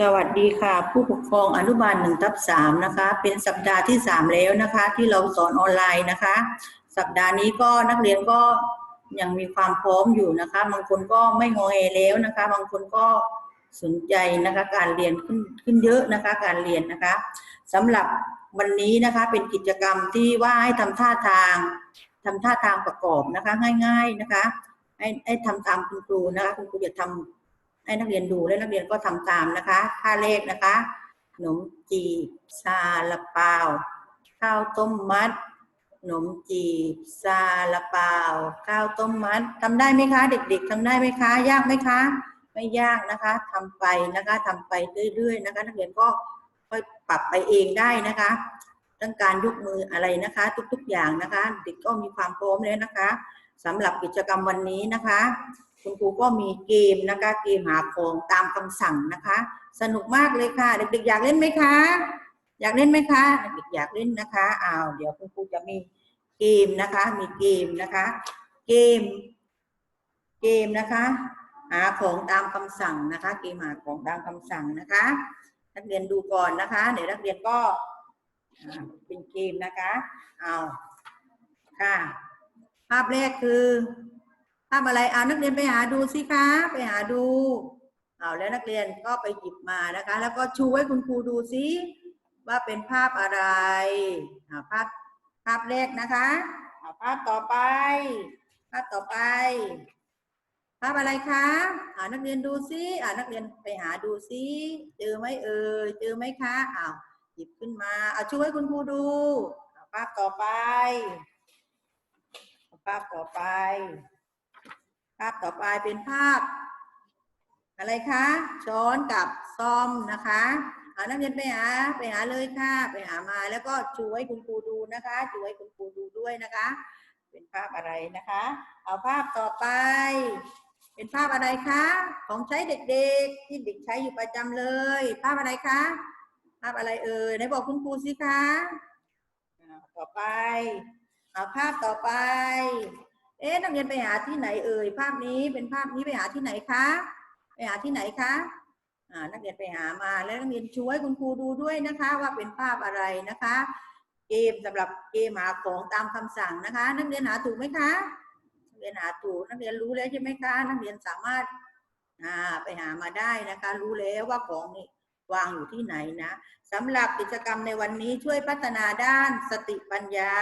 สวัสดีค่ะ ผู้ปกครองอนุบาลหนึ่งทับสามนะคะ เป็นสัปดาห์ที่สามแล้วนะคะ ที่เราสอนออนไลน์นะคะ สัปดาห์นี้ก็นักเรียนก็ยังมีความพร้อมอยู่นะคะ บางคนก็ไม่งอแงแล้วนะคะ บางคนก็สนใจนะคะ การเรียนขึ้นขึ้นเยอะนะคะ การเรียนนะคะสำหรับวันนี้นะคะเป็นกิจกรรมที่ว่าให้ทำท่าทางทำท่าทางประกอบนะคะ ง่าย ๆนะคะ ให้ให้ทำตามคุณครูนะคะ คุณครูจะทำ ให้นักเรียนดูและนักเรียนก็ทำตามนะคะท่าเลขนะคะขนมจีบซาลาเปาข้าวต้มมัดขนมจีบซาลาเปาข้าวต้มมัดทำได้ไหมคะ เด็ก ๆทำได้ไหมคะ ยากไหมคะ ไม่ยากนะคะทำไปนะคะทำไปเรื่อย ๆ นะคะ นักเรียนก็ค่อยปรับไปเองได้นะคะต้งการยกมืออะไรนะคะ ทุก ๆ อย่างนะคะ เด็กก็มีความพร้อมแล้วนะคะสำหรับกิจกรรมวันนี้นะคะ คุณครูก็มีเกมนะคะเกมหาของตามคำสั่งนะคะ สนุกมากเลยค่ะ เด็กๆ อยากเล่นไหมคะ อยากเล่นไหมคะเด็กๆอยากเล่นนะคะอ้าวเดี๋ยวคุณครูจะมีเกมนะคะ มีเกมนะคะ เกม เกมนะคะ หาของตามคำสั่งนะคะ เกมหาของตามคำสั่งนะคะ นักเรียนดูก่อนนะคะ เดี๋ยวนักเรียนก็เป็นเกมนะคะเอาค่ะ ภาพแรกคือาพอะไรอ่านักเรียนไปหาดูสิคะไปหาดูเอาแล้วนักเรียนก็ไปหยิบมานะคะ แล้วก็ชูให้คุณครูดูสิว่าเป็นภาพอะไรอ่าภาพภาพแรกนะคะอ่าภาพต่อไป ภาพต่อไป ภาพอะไรคะอ่านักเรียนดูสิอ่านักเรียนไปหาดูสิเจอไหมเอ่ยเจอไหมคะอ้าวหยิบขึ้นมาเอาชูให้คุณครูดูอ่าภาพต่อไป ภาพต่อไป ภาพต่อไปเป็นภาพ อะไรคะช้อนกับซ่อมนะคะเอานักเรียนไปหาไปหาเลยค่ะ ไปหามาแล้วก็ช่วยคุณครูดูนะคะช่วยคุณครูดูด้วยนะคะ เป็นภาพอะไรนะคะ เอาภาพต่อไป เป็นภาพอะไรคะของใช้เด็กๆ ที่เด็กใช้อยู่ประจำเลย ภาพอะไรคะภาพอะไรเอ่ยไหนบอกคุณครูสิคะต่อไปเอาภาพต่อไป เอ๊ะนักเรียนไปหาที่ไหนเอ่ยภาพนี้เป็นภาพนี้ไปหาที่ไหนคะไปหาที่ไหนคะอ่านักเรียนไปหามาแล้วนักเรียนช่วยคุณครูดูด้วยนะคะ ว่าเป็นภาพอะไรนะคะ เกมสำหรับเกมหาของตามคำสั่งนะคะ นักเรียนหาถูกไหมคะนักเรียนหาถูกนักเรียนรู้แล้วใช่ไหมคะ นักเรียนสามารถอ่าไปหามาได้นะคะ รู้แล้วว่าของนี่ วางอยู่ที่ไหนนะสำหรับกิจกรรมในวันนี้ช่วยพัฒนาด้านสติปัญญา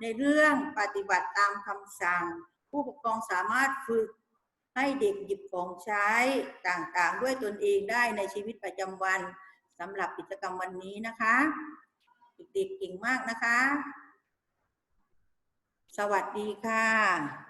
ในเรื่องปฏิบัติตามคำสั่ง ผู้ปกครองสามารถฝึกให้เด็กหยิบของใช้ต่างๆ ด้วยตนเองได้ในชีวิตประจำวันสำหรับกิจกรรมวันนี้นะคะเด็กๆเก่งมากนะคะ สวัสดีค่ะ